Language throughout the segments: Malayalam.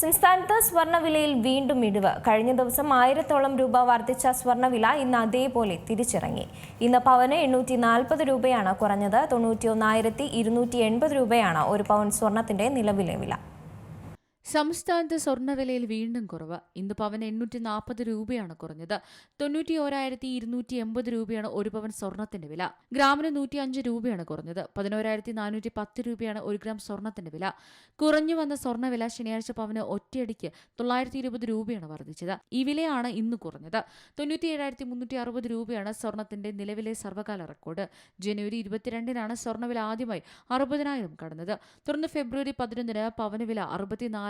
സംസ്ഥാനത്ത് സ്വർണവിലയിൽ വീണ്ടും ഇടിവ്. കഴിഞ്ഞ ദിവസം ആയിരത്തോളം രൂപ വർദ്ധിച്ച സ്വർണവില ഇന്ന് അതേപോലെ തിരിച്ചിറങ്ങി. ഇന്ന് പവന് എണ്ണൂറ്റി നാൽപ്പത് രൂപയാണ് കുറഞ്ഞത്. തൊണ്ണൂറ്റി ഒന്നായിരത്തി ഇരുന്നൂറ്റി എൺപത് രൂപയാണ് ഒരു പവൻ സ്വർണത്തിന്റെ നിലവിലെ വില. സംസ്ഥാനത്ത് സ്വർണവിലയിൽ വീണ്ടും കുറവ്. ഇന്ന് പവൻ എണ്ണൂറ്റി നാൽപ്പത് രൂപയാണ് കുറഞ്ഞത്. തൊണ്ണൂറ്റി ഓരായിരത്തി ഇരുന്നൂറ്റി എൺപത് രൂപയാണ് ഒരു പവൻ സ്വർണത്തിന്റെ വില. ഗ്രാമിന് നൂറ്റി അഞ്ച് രൂപയാണ് കുറഞ്ഞത്. പതിനോരായിരത്തി നാനൂറ്റി പത്ത് രൂപയാണ് ഒരു ഗ്രാം സ്വർണത്തിന്റെ വില. കുറഞ്ഞു വന്ന സ്വർണവില ശനിയാഴ്ച പവന് ഒറ്റയടിക്ക് തൊള്ളായിരത്തി ഇരുപത് രൂപയാണ് വർദ്ധിച്ചത്. ഈ വിലയാണ് ഇന്ന് കുറഞ്ഞത്. തൊണ്ണൂറ്റി ഏഴായിരത്തി മുന്നൂറ്റി അറുപത് രൂപയാണ് സ്വർണത്തിന്റെ നിലവിലെ സർവകാല റെക്കോർഡ്. ജനുവരി ഇരുപത്തിരണ്ടിനാണ് സ്വർണവില ആദ്യമായി അറുപതിനായിരം കടന്നത്. തുടർന്ന് ഫെബ്രുവരി പതിനൊന്നിന് പവന് വില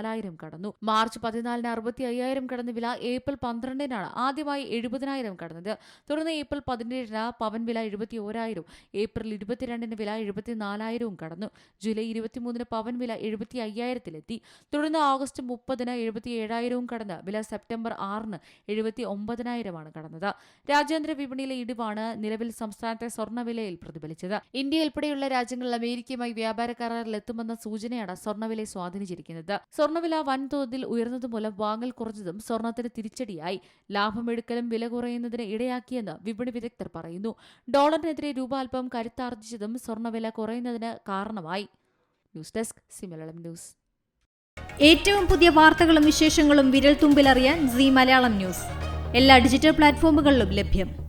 അറുപത്തിനാലായിരം കടന്നു. മാർച്ച് പതിനാലിന് അറുപത്തി അയ്യായിരം കടന്ന വില ഏപ്രിൽ പന്ത്രണ്ടിനാണ്. ആദ്യമായി എഴുപതിനായിരം കടന്നത്. തുടർന്ന് ഏപ്രിൽ പതിനേഴിന് പവൻ വില എഴുപത്തി ഓരായിരം ഏപ്രിൽ ഇരുപത്തിരണ്ടിന് വില എഴുപത്തിനാലായിരവും കടന്നു. ജൂലൈ ഇരുപത്തിമൂന്നിന് പവൻ വില എഴുപത്തി അയ്യായിരത്തിലെത്തി തുടർന്ന് ഓഗസ്റ്റ് മുപ്പതിന് എഴുപത്തി ഏഴായിരവും കടന്ന്. വില സെപ്റ്റംബർ ആറിന് എഴുപത്തി ഒമ്പതിനായിരമാണ് കടന്നത്. രാജ്യാന്തര വിപണിയിലെ ഇടിവാണ് നിലവിൽ സംസ്ഥാനത്തെ സ്വർണവിലയിൽ പ്രതിഫലിച്ചത്. ഇന്ത്യ ഉൾപ്പെടെയുള്ള രാജ്യങ്ങളിൽ അമേരിക്കയുമായി വ്യാപാര കരാറിൽ എത്തുമെന്ന സൂചനയാണ് സ്വർണവിലയെ സ്വാധീനിച്ചിരിക്കുന്നത്. സ്വർണവില വൻതോതിൽ ഉയർന്നതുമൂലം വാങ്ങൽ കുറഞ്ഞതും സ്വർണത്തിന് തിരിച്ചടിയായി. ലാഭമെടുക്കലും വില കുറയുന്നതിന് ഇടയാക്കിയെന്ന് വിപണി വിദഗ്ധർ പറയുന്നു. ഡോളറിനെതിരെ രൂപ അല്പം കരുത്താർജിച്ചതും സ്വർണവില കുറയുന്നതിന് കാരണമായി. ന്യൂസ് ഡെസ്ക് സിമലളം ന്യൂസ്. ഏറ്റവും പുതിയ വാർത്തകളും വിശേഷങ്ങളും വിരൽ തുമ്പിലറിയാൻ സി മലയാളം ന്യൂസ്. എല്ലാ ഡിജിറ്റൽ പ്ലാറ്റ്ഫോമുകളിലും ലഭ്യം.